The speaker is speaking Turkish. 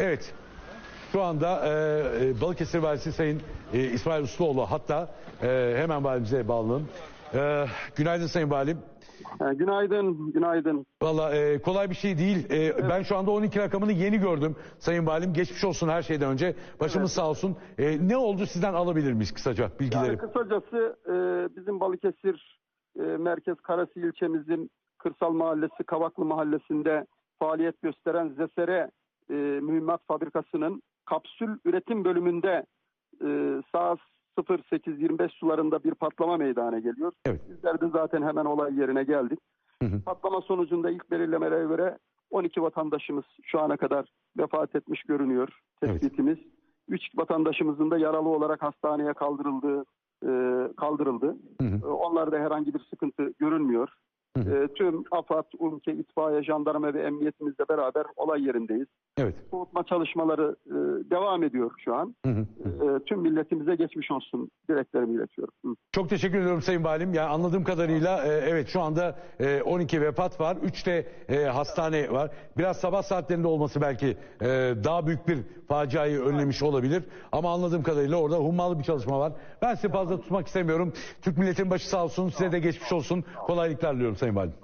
Evet. Şu anda e, e, Balıkesir Valisi Sayın e, İsmail Usluoğlu hatta e, hemen valimize bağlanalım. E, günaydın Sayın Valim. E, Günaydın, günaydın. Valla e, kolay bir şey değil. E, Ben şu anda 12 rakamını yeni gördüm Sayın Valim. Geçmiş olsun her şeyden önce. Başımız sağ olsun. E, ne oldu sizden alabilir miyiz kısaca bilgileri? Yani kısacası e, bizim Balıkesir e, Merkez Karasi ilçemizin Kırsal Mahallesi Kavaklı Mahallesi'nde faaliyet gösteren Zesere e, Mühimmat Fabrikası'nın kapsül üretim bölümünde e, saat 08.25 sularında bir patlama meydana geliyor. Evet. Bizler de zaten hemen olay yerine geldik. Hı hı. Patlama sonucunda ilk belirlemelere göre 12 vatandaşımız şu ana kadar vefat etmiş görünüyor tespitimiz. 3 vatandaşımızın da yaralı olarak hastaneye kaldırıldığı e, kaldırıldı. Hı hı. E, Onlarda herhangi bir sıkıntı görünmüyor. Hı hı. E, tüm AFAD, UMKE, itfaiye, jandarma ve emniyetimizle beraber olay yerindeyiz. Evet. Soğutma çalışmaları e, devam ediyor şu an. Hı hı. E, tüm milletimize geçmiş olsun dileklerimi iletiyorum. Hı. Çok teşekkür ediyorum Sayın Valim. Yani anladığım kadarıyla e, evet şu anda e, 12 vefat var. 3 de e, hastane var. Biraz sabah saatlerinde olması belki e, daha büyük bir faciayı önlemiş olabilir. Ama anladığım kadarıyla orada hummalı bir çalışma var. Ben sizi fazla tutmak istemiyorum. Türk milletin başı sağ olsun. Size de geçmiş olsun. Kolaylıklar diliyorum Sayın Valim.